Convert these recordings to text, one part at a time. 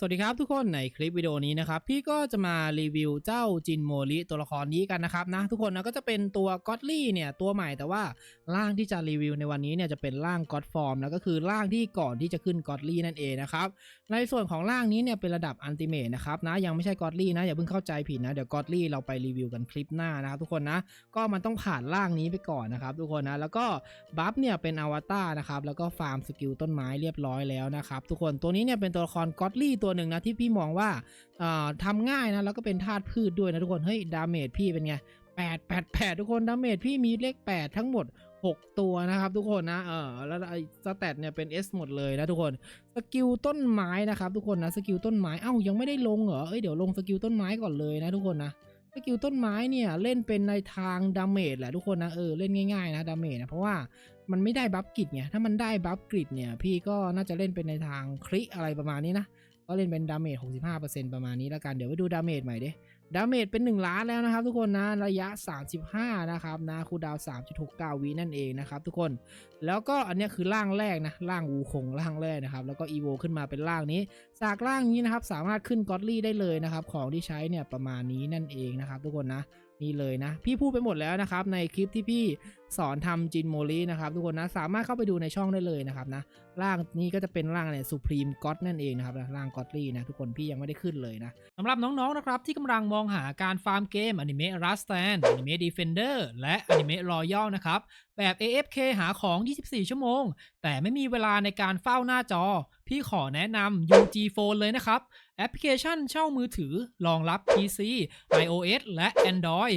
สวัสดีครับทุกคนในคลิปวิดีโอนี้นะครับ พี่ก็จะมารีวิวเจ้าจินโมริตัวละครนี้กันนะครับนะทุกคนนะก็จะเป็นตัวก็อดลี่เนี่ยตัวใหม่แต่ว่าร่างที่จะรีวิวในวันนี้เนี่ยจะเป็นร่างก็อดฟอร์มแล้วก็คือร่างที่ก่อนที่จะขึ้นก็อดลี่นั่นเองนะครับในส่วนของร่างนี้เนี่ยเป็นระดับอันติเมทนะครับนะยังไม่ใช่ก็อดลี่นะอย่าเพิ่งเข้าใจผิดนะเดี๋ยวก็อดลี่เราไปรีวิวกันคลิปหน้านะครับทุกคนนะก็มันต้องผ่านร่างนี้ไปก่อนนะครับทุกคนนะแล้วก็บัฟเนี่ยเป็นอวตารนะครับแล้วก็ฟาร์มสกิลต้นไม้เรียบร้อยแล้วนะครับทุกคนตัวนี้เนี่ยเป็นตัวละครก็อดลี่ตัววหนึ่งนะที่พี่มองว่าเอ่อทำง่ายนะแล้วก็เป็นธาตุพืชด้วยนะทุกคนเฮ้ยดาเมจพี่เป็นไง8 8 8 ทุกคนดาเมจพี่มีเลข 8 ทั้งหมด 6 ตัวนะครับ ทุกคนนะเออแล้วไอ้สแตทเนี่ยเป็น S หมดเลยนะทุกคนสกิลต้นไม้นะครับทุกคนนะสกิลต้นไม้เอ้ายังไม่ได้ลงเหรอเอ้ยเดี๋ยวลงสกิลต้นไม้ก่อนเลยนะทุกคนนะสกิลต้นไม้เนี่ยเล่นเป็นในทางดาเมจแหละทุกคนนะเออเล่นง่ายๆนะดาเมจนะเพราะว่ามันไม่ได้บัฟกริดไงถ้ามันได้บัฟกริดเนี่ยพี่ก็น่าจะเล่นเป็นในทางคริอะไรประมาณนี้นะ ก็เล่นเป็นดาเมจ65%ประมาณนี้แล้วกัน เดี๋ยวไปดูดาเมจใหม่ดิดาเมจเป็น 1 ล้านแล้วนะครับทุกคนนะ ระยะ 35 นะครับนะคูดาว 3.69 วินั่นเองนะครับทุกคน แล้วก็อันนี้คือร่างแรกนะ ร่างวูคงร่างแรกนะครับ แล้วก็อีโวขึ้นมาเป็นร่างนี้ จากร่างนี้นะครับ สามารถขึ้นก็อดลี่ได้เลยนะครับ ของที่ใช้เนี่ยประมาณนี้นั่นเองนะครับทุกคนนะ นี่เลยนะ พี่พูดไปหมดแล้วนะครับ ในคลิปที่พี่สอนทำจินโมลีนะครับทุกคนนะสามารถเข้าไปดูในช่องได้เลยนะครับนะร่างนี้ก็จะเป็นร่างเนี่ยสุพรีมก็ d นั่นเองนะครับร่างก็ d ลี่นะทุกคนพี่ยังไม่ได้ขึ้นเลยนะสำหรับน้องๆนะครับที่กำลังมองหาการฟาร์มเกมอนิเมะรัสแตนอนิเมะดีเฟนเดอร์และอนิเมะรอยัลนะครับแบบ AFK หาของ 24 ชั่วโมง แต่ไม่มีเวลาในการเฝ้าหน้าจอ พี่ขอแนะนำ UG Phone เลยนะครับ แอปพลิเคชันเช่ามือถือรองรับ PC iOS และ Android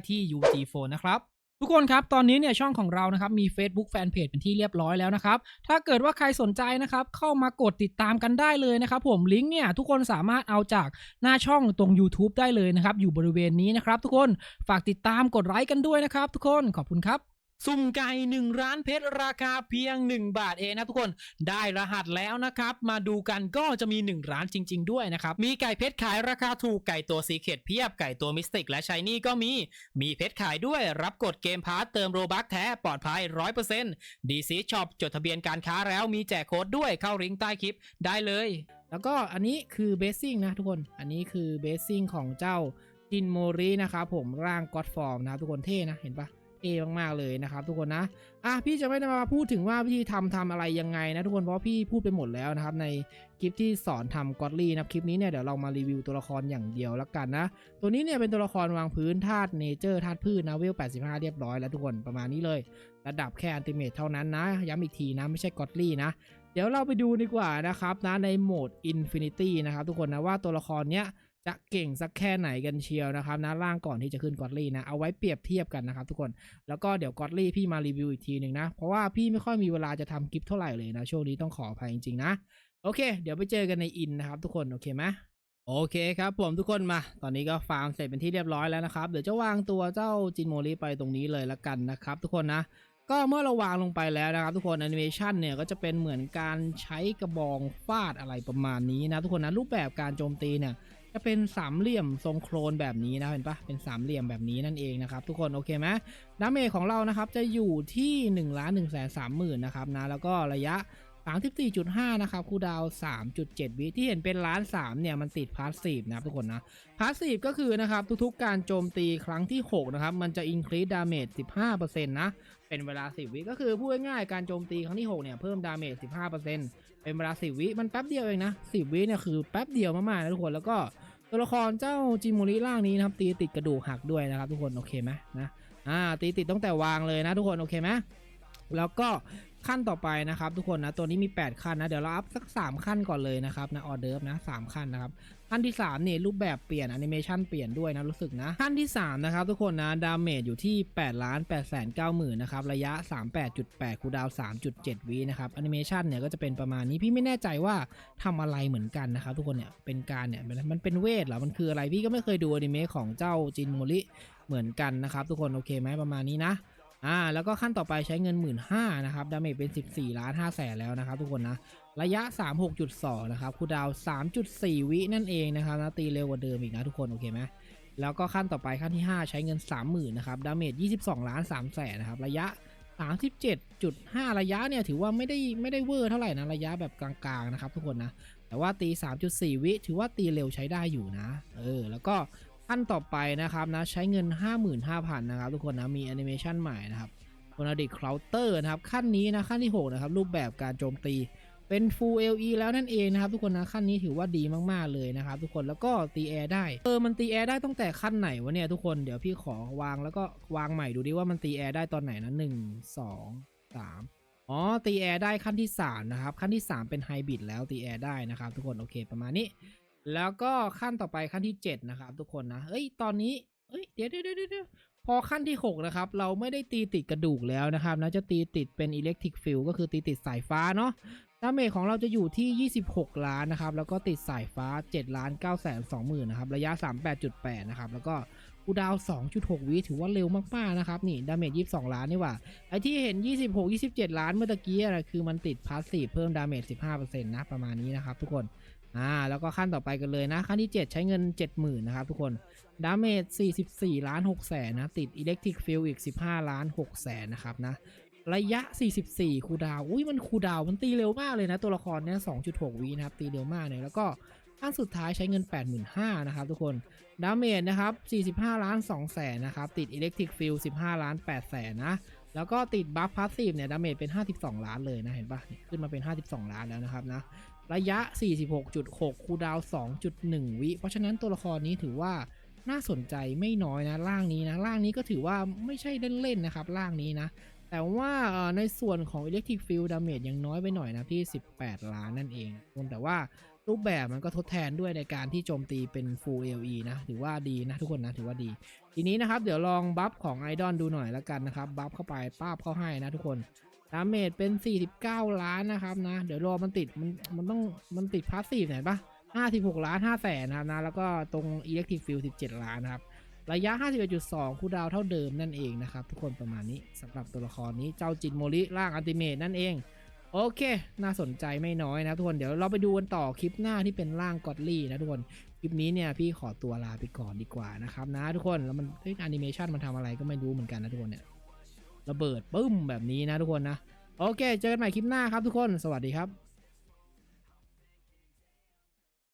ที่ UG Phone นะครับทุกคนครับ ตอนนี้เนี่ยช่องของเรานะครับมี Facebook Fanpage เป็นที่เรียบร้อยแล้วนะครับ ถ้าเกิดว่าใครสนใจนะครับเข้ามากดติดตามกันได้เลยนะครับผมลิงก์เนี่ยทุกคนสามารถเอาจากหน้าช่องตรง YouTube ได้เลยนะครับอยู่บริเวณนี้นะครับทุกคนฝากติดตามกดไลค์กันด้วยนะครับทุกคนขอบคุณครับ สุ่มไก่1ร้านเพชรราคาเพียง 1 บาทเองนะทุกคนได้รหัสแล้วนะครับ มาดูกันก็จะมี 1 ร้านจริง ๆ ด้วยนะครับ มีไก่เพชรขายราคาถูกไก่ตัวสีเขตเพียบไก่ตัวมิสติกและชายนี่ก็มี มีเพชรขายด้วยรับกดเกมพาร์ตเติมโรบัคแท้ปลอดภัย 100%ดีซีช็อปจดทะเบียนการค้าแล้วมีแจกโค้ดด้วยเข้าลิงก์ใต้คลิปได้เลย แล้วก็อันนี้คือเบสซิ่งนะทุกคนอันนี้คือเบสซิ่งของเจ้าจินโมรินะครับผมร่างก็อดฟอร์มนะครับทุกคนเท่นะเห็นปะ เอมากๆเลยนะครับทุกคนนะอะพี่จะไม่ได้มาพูดถึงว่าวิธีทำทำอะไรยังไงนะทุกคนเพราะพี่พูดไปหมดแล้วนะครับในคลิปที่สอนทำกอดลี่นะคลิปนี้เนี่ยเดี๋ยวเรามารีวิวตัวละครอย่างเดียวแล้วกันนะ ตัวนี้เนี่ยเป็นตัวละครวางพื้นธาตุเนเจอร์ธาตุพืชนะเวล 85 เรียบร้อยแล้วทุกคนประมาณนี้เลย ระดับแค่อันติเมทเท่านั้นนะย้ำอีกทีนะไม่ใช่กอดลี่นะเดี๋ยวเราไปดูดีกว่านะครับนะในโหมด Infinity นะครับทุกคนนะว่าตัวละครเนี้ย จะเก่งสักแค่ไหนกันเชียวนะครับนะร่างก่อนที่จะขึ้นกอดลี่นะเอาไว้เปรียบเทียบกันนะครับทุกคนแล้วก็เดี๋ยวกอดลี่พี่มารีวิวอีกทีหนึ่งนะ เพราะว่าพี่ไม่ค่อยมีเวลาจะทำคลิปเท่าไหร่เลยนะช่วงนี้ต้องขออภัยจริงๆนะ โอเค เดี๋ยวไปเจอกันในอินนะครับทุกคนโอเคไหมโอเคครับผมทุกคนมา ตอนนี้ก็ฟาร์มเสร็จเป็นที่เรียบร้อยแล้วนะครับ เดี๋ยวจะวางตัวเจ้าจินโมริไปตรงนี้เลยละกันนะครับ ทุกคนนะก็เมื่อเราวางลงไปแล้วนะครับ ทุกคนแอนิเมชันเนี่ยก็จะเป็นเหมือนการใช้กระบองฟาดอะไรประมาณนี้นะทุกคนนะรูปแบบการโจมตีเนี่ย จะเป็นสามเหลี่ยมทรงโครนแบบนี้นะเห็นปะเป็นสามเหลี่ยมแบบนี้นั่นเองนะครับทุกคนโอเคไหมดาเมจของเรานะครับจะอยู่ที่1นึ่งล้านหนึ่งแสนสามหมื่นนะครับนะแล้วก็ระยะ 34.5 นะครับคูดาว 3.7 วิที่เห็นเป็นล้าน3เนี่ยมันติดพาสซีฟนะครับทุกคนนะพาสซีฟก็คือนะครับทุกๆการโจมตีครั้งที่ 6 นะครับ มันจะอินครี e ดาเมจ15%นะเป็นเวลา 10 วิก็คือพูดง่ายๆการโจมตีครั้งที่ 6 เนี่ย เพิ่มดาเมจ15%เป็นเวลา 10 วิมันแป๊บเดียวเองนะ 10 วิเนี่ยคือแป๊บเดียวมากๆนะทุกคนแล้วก็ ตัวละครเจ้าจิมูริล่างนี้นะครับตีติดกระดูกหักด้วยนะครับ ทุกคนโอเคไหมนะอ่าตีติดตั้งแต่วางเลยนะทุกคนโอเคไหมแล้วก็ ขั้นต่อไปนะครับทุกคนนะตัวนี้มี 8 ขั้นนะ เดี๋ยวเราอัพสัก 3 ขั้นก่อนเลยนะครับนะออเดิร์ฟนะ3ขั้นนะครับขั้นที่3เนี่ยรูปแบบเปลี่ยนแอนิเมชันเปลี่ยนด้วยนะรู้สึกนะขั้นที่3นะครับทุกคนนะดาเมจอยู่ที่8ล้าน8แสน9หมื่นนะครับระยะ 38.8คูดาว 3.7วินะครับแอนิเมชันเนี่ยก็จะเป็นประมาณนี้พี่ไม่แน่ใจว่าทำอะไรเหมือนกันนะครับทุกคนเนี่ยเป็นการเนี่ยมันมันเป็นเวทเหรอมันคืออะไรพี่ก็ไม่เคยดูอนิเมะของเจ้าจินโมริเหมือนกันนะครับทุกคนโอเคไหมประมาณนี้นะ อ่าแล้วก็ขั้นต่อไปใช้เงิน 1 5ื่นนะครับดาเมจเป็น 14 ล้าน5แสนแล้วนะครับทุกคนนะ ระยะ 36.2 นะครับคูดาว 3.4 วินั่นเองนะครับนะตีเร็วกว่าเดิมอีกนะทุกคน โอเคไหมแล้วก็ขั้นต่อไปขั้นที่ 5 ใช้เงิน 30,000นะครับดาเมจ 22 ล้าน3แสนนะครับระยะ 37.5 ระยะเนี่ยถือว่าไม่ได้ไม่ได้เวอร์เท่าไหร่นะระยะแบบกลางๆนะครับทุกคนนะแต่ว่าตี 3.4 วิถือว่าตีเร็วใช้ได้อยู่นะเออแล้วก็ ขั้นต่อไปนะครับนะใช้เงิน 55,000นะครับทุกคนนะมีแอนิเมชันใหม่นะครับโ o นาดิคเคาน์เตอร์นะครับขั้นนี้นะขั้นที่ 6 นะครับ รูปแบบการโจมตีเป็น Full LE แล้วนั่นเองนะครับ ทุกคนนะขั้นนี้ถือว่าดีมากๆเลยนะครับ ทุกคนแล้วก็ตีแอร์ได้เออมันตีแอร์ได้ตั้งแต่ขั้นไหนวะเนี่ยทุกคนเดี๋ยวพี่ขอวางแล้วก็วางใหม่ดูดิว่ามันตีแอร์ได้ตอนไหนนะหนึ่งสองสามอ๋อตีแอร์ได้ขั้นที่สามนะครับ ขั้นที่ 3 เป็นไฮบริดแล้วตีแอร์ได้นะครับ ทุกคนโอเคประมาณนี้ แล้วก็ขั้นต่อไปขั้นที่ 7 นะครับทุกคนนะเอ้ยตอนนี้เอ้ยเดี๋ยวเดี๋ยวเดี๋ยวพอขั้นที่ 6 นะครับ เราไม่ได้ตีติดกระดูกแล้วนะครับนะจะตีติดเป็นอิเล็กทริกฟิลก็คือตีติดสายฟ้าเนาะดาเมจของเราจะอยู่ที่ 26 ล้านนะครับ แล้วก็ติดสายฟ้า 7 ล้าน9แสน2หมื่นนะครับ ระยะ 38.8 นะครับ แล้วก็คูดาว 2.6 วิถือว่าเร็วมาก ๆ นะครับ นี่ ดาเมจ 22 ล้านนี่หว่า ไอที่เห็น 26 27 ล้านเมื่อตะกี้อะไรคือมันติดพาสซีฟเพิ่มดาเมจ 15%นะ ประมาณนี้นะครับทุกคน อ่าแล้วก็ขั้นต่อไปกันเลยนะ ขั้นที่ 7 ใช้เงิน 70,000นะครับทุกคนดาเมจ44 ล้าน6แสนนะ ติดอิเล็กทริกฟิลอีก 15 ล้าน6แสนนะครับนะ ระยะ 44 คูดาว อุ้ยมันคูดาว มันตีเร็วมากเลยนะ ตัวละครเนี้ย2.6 วินะครับ ตีเร็วมากเลยแล้วก็ขั้นสุดท้ายใช้เงิน 85,000นะครับทุกคน ดาเมจนะครับ 45 ล้าน2แสนนะครับ ติดอิเล็กทริกฟิล15 ล้าน8แสนนะ แล้วก็ติดบัฟพาสซีฟเนี่ย ดาเมจเป็น 52 ล้านเลยนะ เห็นปะขึ้นมาเป็น 52 ล้านแล้วนะครับนะ ระยะ 46.6 คูดาว 2.1 วิ เพราะฉะนั้นตัวละครนี้ถือว่าน่าสนใจไม่น้อยนะร่างนี้นะร่างนี้ก็ถือว่าไม่ใช่เล่นๆนะครับร่างนี้นะ แต่ว่าในส่วนของ Electric Field Damage ยังน้อยไปหน่อยนะที่ 18 ล้านนั่นเองแต่ว่ารูปแบบมันก็ทดแทนด้วยในการที่โจมตีเป็น Full LE นะ ถือว่าดีนะทุกคนนะ ถือว่าดี ทีนี้นะครับ เดี๋ยวลองบัฟของไอดอลดูหน่อยแล้วกันนะครับ บัฟเข้าไปป้าบเข้าให้นะทุกคน ดาเมจเป็น 49 ล้านนะครับนะ เดี๋ยวรอมันติดมันมันต้องมันติดพาสซีฟไหนปะ56 ล้าน5แสนนะครับนะ แล้วก็ตรง Electric Field 17 ล้านนะครับ ระยะ 51.2 คูลดาวเท่าเดิมนั่นเองนะครับ ทุกคนประมาณนี้สำหรับตัวละครนี้เจ้าจินโมริร่างอัลติเมทนั่นเอง โอเค น่าสนใจไม่น้อยนะทุกคน เดี๋ยวเราไปดูกันต่อคลิปหน้าที่เป็นร่างกอดลี่นะทุกคน คลิปนี้เนี่ยพี่ขอตัวลาไปก่อนดีกว่านะครับนะทุกคน แล้วมันเฮ้ยแอนิเมชันมันทำอะไรก็ไม่รู้เหมือนกันนะทุกคนเนี่ย ระเบิดปึ้มแบบนี้นะทุกคนนะ โอเค เจอกันใหม่คลิปหน้าครับทุกคน สวัสดีครับ